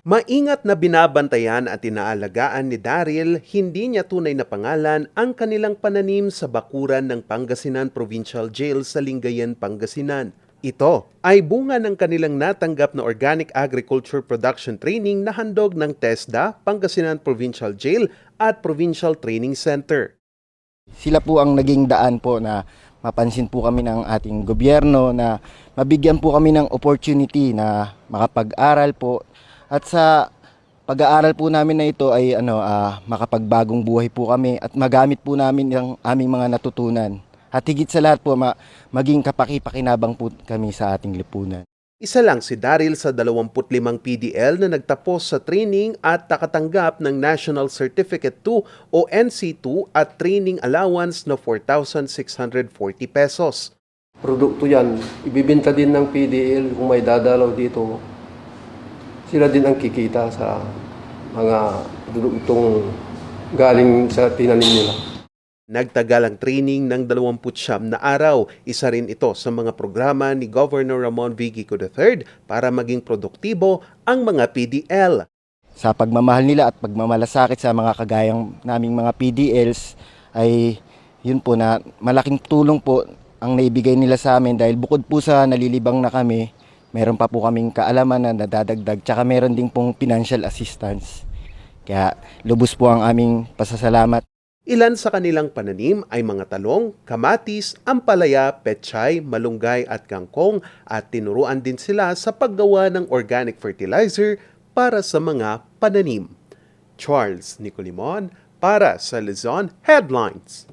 Maingat na binabantayan at inaalagaan ni Daryl, hindi niya tunay na pangalan ang kanilang pananim sa bakuran ng Pangasinan Provincial Jail sa Lingayen, Pangasinan. Ito ay bunga ng kanilang natanggap na Organic Agriculture Production Training na handog ng TESDA, Pangasinan Provincial Jail at Provincial Training Center. Sila po ang naging daan po na mapansin po kami ng ating gobyerno na mabigyan po kami ng opportunity na makapag-aral po at sa pag-aaral po namin na ito ay ano ah, makapagbagong buhay po kami at magamit po namin ang aming mga natutunan. At higit sa lahat po ma- maging kapaki-pakinabang po kami sa ating lipunan. Isa lang si Daryl sa 25 PDL na nagtapos sa training at nakatanggap ng National Certificate 2 o NC2 at training allowance na 4,640 pesos. produkto yan, ibibenta din ng PDL kung may dadalaw dito. Sila din ang kikita sa mga produktong galing sa tinanim nila. Nagtagal ang training ng 29 na araw. Isa rin ito sa mga programa ni Governor Ramon V. Gico III para maging produktibo ang mga PDL. Sa pagmamahal nila at pagmamalasakit sa mga kagayang naming mga PDLs ay yun po na malaking tulong po ang naibigay nila sa amin dahil bukod po sa nalilibang na kami, meron pa po kaming kaalaman na nadadagdag tsaka meron din pong financial assistance. Kaya lubos po ang aming pasasalamat. Ilan sa kanilang pananim ay mga talong, kamatis, ampalaya, pechay, malunggay at kangkong at tinuruan din sila sa paggawa ng organic fertilizer para sa mga pananim. Charles Nicolimon para sa Luzon Headlines.